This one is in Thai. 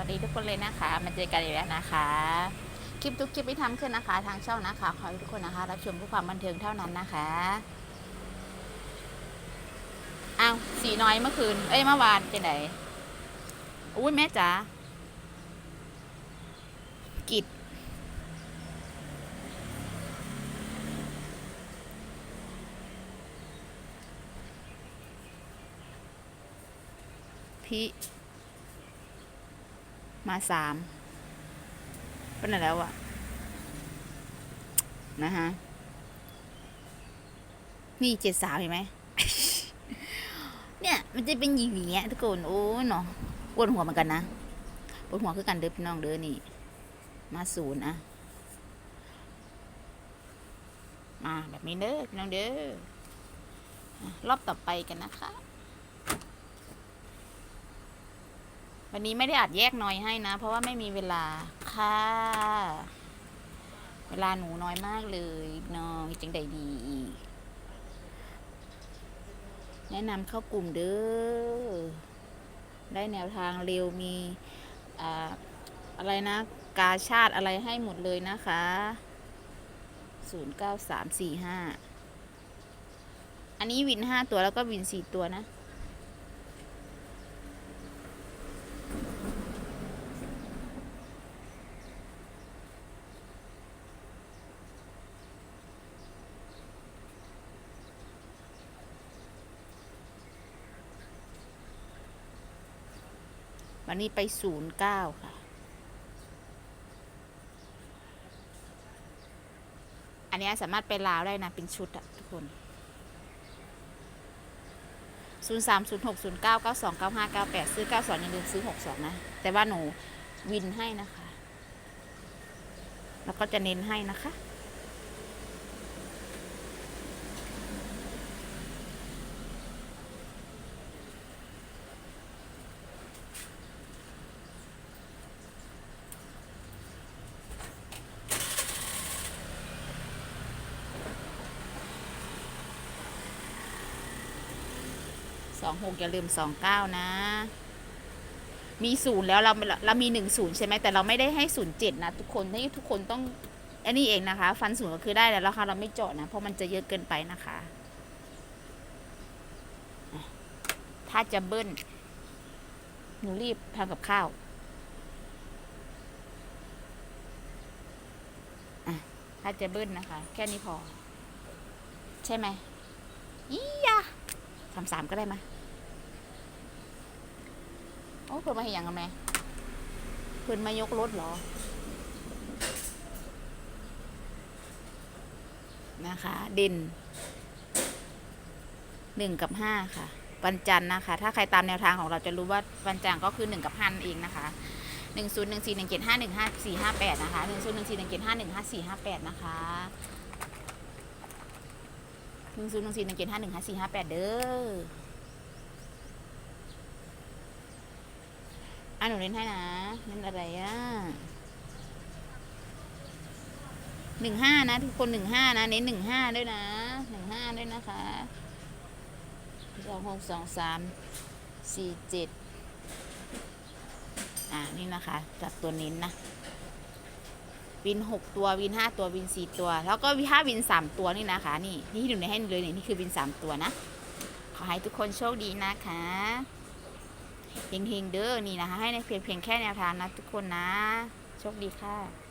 วัสดีทุกคนเลยนะคะ มาเจอกันอีกแล้วนะคะ คลิปทุกคลิปที่ทำขึ้นนะคะ ทางช่องนะคะ ขอให้ทุกคนนะคะ รับชมเพื่อความบันเทิงเท่านั้นนะคะอ้าวสีน้อยเมื่อคืน เอ้ยเมื่อวานจะไหนอุ้ยแม่จ๋ากิดพี่ มาสามเป็นไหนแล้วอะนะฮะ นี่เจ็ดสามเห็นไหม เนี่ย มันจะเป็นหยีหวีอทุกคน โอ้เนาะปวดหัวเหมือนกันนะปวดหัวคือกันเด้อพี่น้องเด้อนี่ มาศูนย์อะมาแบบนี้เด้อพี่น้องเด้อรอบต่อไปกันนะคะ วันนี้ไม่ได้อัดแยกน้อยให้นะ เพราะว่าไม่มีเวลาค่ะ เวลาหนูน้อยมากเลยน้องจังใดดี แนะนำเข้ากลุ่มเด้อ ได้แนวทางเร็วมีอ่าอะไรนะ กาชาติอะไรให้หมดเลยนะคะศูนย์เก้าสามสี่ห้าอันนี้วินห้าตัวแล้วก็วินสี่ตัวนะ วันนี้ไปศูนย์เก้าค่ะ อันนี้สามารถไปลาวได้นะ เป็นชุดอะทุกคนศูนย์สามศูนย์หกศูนย์เก้าเก้าสองเก้าห้าเก้าแปดซื้อเก้าสองอย่าลืมซื้อหกสองนะ แต่ว่าหนูวินให้นะคะ แล้วก็จะเน้นให้นะคะ สองหกอย่าลืมสองเก้านะ มีศูนย์แล้วเราเรามีหนึ่งศูนย์ใช่ไหมแต่เราไม่ได้ให้ศูนย์เจ็ดนะทุกคนที่ทุกคนต้องอันนี้เองนะคะ ฟันศูนย์ก็คือได้แล้วค่ะเราไม่เจาะนะ เพราะมันจะเยอะเกินไปนะคะ ถ้าจะเบิ้ลหนูรีบทำกับข้าวถ้าจะเบิ้ลนะคะ แค่นี้พอ ใช่ไหมอียะสามสามก็ได้ไหมยโอ้เพิ่นมาเห็นยังกันไหมเพิ่นมายกรถเหรอ นะคะ เด่นหนึ่งกับห้าค่ะ วันจันทร์นะคะ ถ้าใครตามแนวทางของเราจะรู้ว่าวันจันทร์ก็คือหนึ่งกับห้านั่นเองนะคะหนึ่งศูนย์หนึ่งสี่หนึ่งเจ็ดห้าหนึ่งห้าสี่ห้าแปดนะคะหนึ่งศูนย์หนึ่งสี่หนึ่งเจ็ดห้าหนึ่งห้าสี่ห้าแปดนะคะ หนึ่งศูนย์หนึ่งสี่หนึ่งเจ็ดห้าหนึ่งห้าสี่ห้าแปดเด้ออะหนูเล่นให้นะเล่นอะไรอะหนึ่งห้านะ ทุกคนหนึ่งห้านะ เน้นหนึ่งห้าด้วยนะหนึ่งห้าด้วยนะคะสองหกสองสามสี่เจ็ดอ่านี่นะคะ จับตัวเน้นนะ วินหกตัววินห้าตัววินสี่ตัว แล้วก็วิห้าวินสามตัวนี่นะคะ นี่นี่ที่หนูให้เลยนี่นี่คือวินสามตัวนะ ขอให้ทุกคนโชคดีนะคะเฮงๆเด้อนี่นะคะ ให้ในเพียงเพียงแค่แนวทางนะทุกคนนะ โชคดีค่ะ